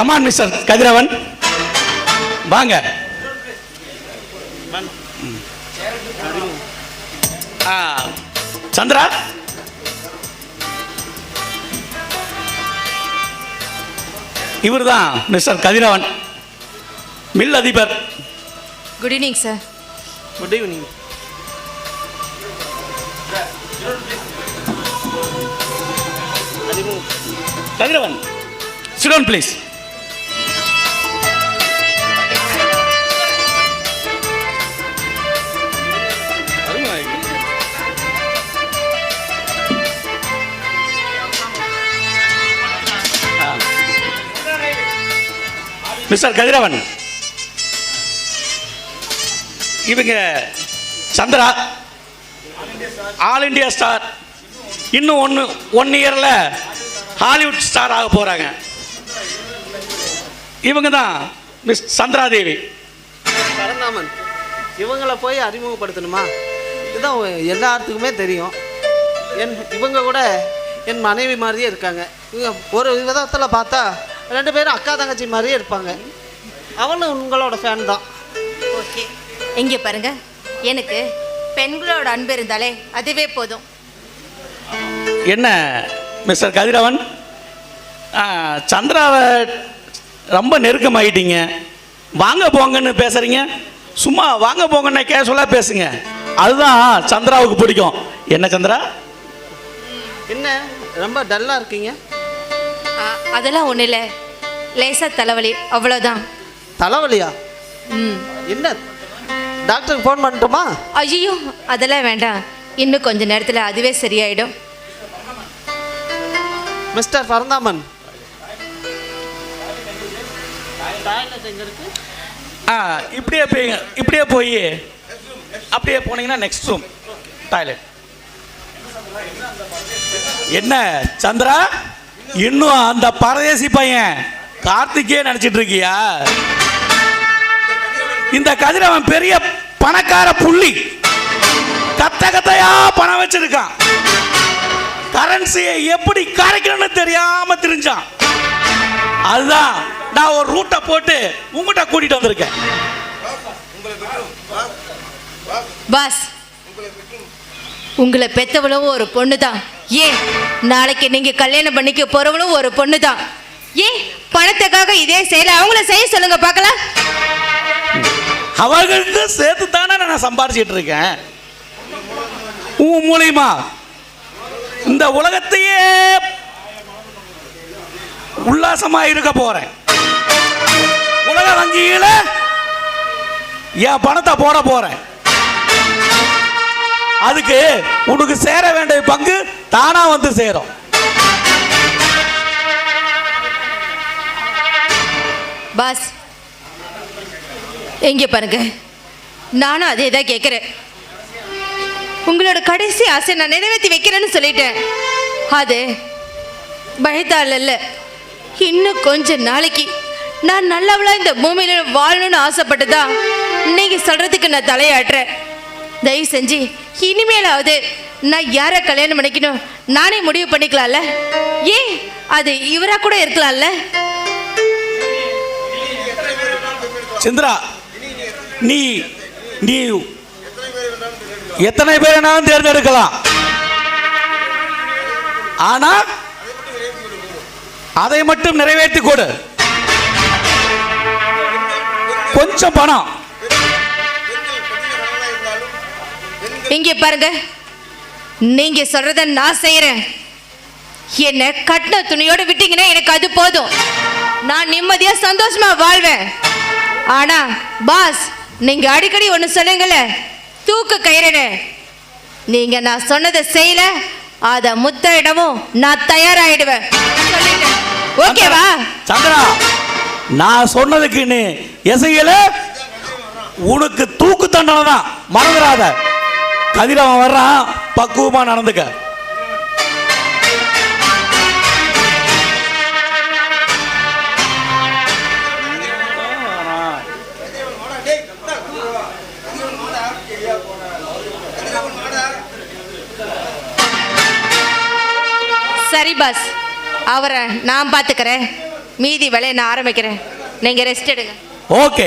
Come on mister கதிரவன் வாங்க. சந்திரா? இவர்தான் mister Kathiravan. Mill அதிபர். Good evening sir good evening Kathiravan sit down please mister Kathiravan. இவங்க Chandra. All India star. இன்னும் ஒன்று ஒன் இயரில் ஹாலிவுட் ஸ்டார் ஆக போகிறாங்க இவங்க தான் மிஸ் சந்திராதேவி. பரந்தாமன் இவங்களை போய் அறிமுகப்படுத்தணுமா? இதுதான் எல்லாத்துக்குமே தெரியும். என் இவங்க கூட என் மனைவி மாதிரியே இருக்காங்க. இவங்க ஒரு விதத்தில் பார்த்தா ரெண்டு பேரும் அக்கா தங்கச்சி மாதிரியே இருப்பாங்க. அவளும் உங்களோட ஃபேன் தான். ஓகே. இங்கே பாருங்க. எனக்கு பெண்களோட அன்பு இருந்தாலே அதுவே போதும். என்ன மிஸ்டர் கதிரவன்? ஆ, சந்திராவை ரொம்ப நெருக்கமாயிட்டீங்க. வாங்க போங்கன்னு பேசுறீங்க. சும்மா வாங்க போங்கன்னு கேஷுவலாக பேசுங்க. அதுதான் சந்திராவுக்கு பிடிக்கும். என்ன சந்திரா? என்ன ரொம்ப டல்லாக இருக்கீங்க? அதெல்லாம் ஒன்றும் இல்லை. லேசாக தலைவலி. அவ்வளோதான் தலைவலியா? ம். என்ன? டாக்டருக்கு ஃபோன் பண்ணட்டுமா? ஐயோ அதெல்லாம் வேண்டாம். இன்னும் கொஞ்ச நேரத்தில் அதுவே சரியாயிடும். மிஸ்டர் பரந்தாமன். ஆ இப்படியே போய் இப்படியே போய் அப்படியே போனீங்கன்னா நெக்ஸ்ட் ரூம் டாய்லெட் என்ன சந்திரா? இன்னும் அந்த பரதேசி பையன் கார்த்திகே நினைச்சிட்டு இருக்கியா? இந்த கதிரவன் பெரிய பணக்கார புள்ளி. கத்த கத்தையா பணம் வச்சிருக்கான். கரன்சியை எப்படி கரைக்கணும்னு தெரியாம தெரிஞ்சான். அதுதான் நான் ஒரு ரூட்டை போட்டு உங்ககிட்ட கூட்டிட்டு வந்திருக்கேன். பாஸ் உங்களை பெத்தவளவும் ஒரு பொண்ணு தான் ஏன்? நாளைக்கு நீங்க கல்யாணம் பண்ணிக்க போறவனும் ஒரு பொண்ணு தான் ஏன்? பணத்துக்காக இதே செய்யல அவங்கள செய்ய சொல்லுங்க பார்க்கலாம். அவர்களுக்கு சேர்த்து தானே நான் சம்பாரிச்சிட்டு இருக்கேன். உன் மூலியமா இந்த உலகத்தையே உல்லாசமா இருக்க போறேன். உலக வங்கியில என் பணத்தை போட போறேன். அதுக்கு உனக்கு சேர வேண்டிய பங்கு தானா வந்து சேரும். பாஸ் எங்க பாருங்க. நானும் அதே தான் கேட்குறேன் உங்களோட கடைசி ஆசை நான் நிறைவேற்றி வைக்கிறேன்னு சொல்லிட்டேன். அது பயத்தால் இல்லை இன்னும் கொஞ்ச நாளைக்கு நான் நல்லவளா இந்த பூமியில வாழணும்னு ஆசைப்பட்டுதா இன்னைக்கு சொல்றதுக்கு நான் தலையாட்டுறேன். தயவு செஞ்சு இனிமேலாவது நான் யாரை கல்யாணம் பண்ணிக்கணும்? நானே முடிவு பண்ணிக்கலாம்ல? ஏன்? அது இவரா கூட இருக்கலாம்ல? சந்திரா நீ நீ எத்தனை பேர் வேணாலும் தேர்ந்தெடுக்கலாம். ஆனா அதை மட்டும் நிறைவேற்றி கொடு. கொஞ்சம் பணம். இங்கே பாருங்க. நீங்க சொல்றத நான் செய்யறேன் என்ன கட்டின துணியோட விட்டீங்கன்னா எனக்கு அது போதும். நான் நிம்மதியா சந்தோஷமா வாழ்வேன். ஆனா பாஸ் நீங்க அடிக்கடி ஒன்று சொல்லுங்கல்ல தூக்கு கயிறுன்னு. நீங்க நான் சொன்னதை செய்யல. அத முத்தமிடவும் நான் தயாராயிடுவேன். ஓகேவா? சந்திரா நான் சொன்னதுக்கு நீ எசையில? உனக்கு தூக்கு தண்டனை தான். மறந்துடாத. கதிரவன் வர்றான். பக்குவமா நடந்துக்க. சரி பாஸ். அவரை நான் பார்த்துக்கிறேன் மீதி வேலையை நான் ஆரம்பிக்கிறேன். நீங்கள் ரெஸ்ட் எடுங்க. ஓகே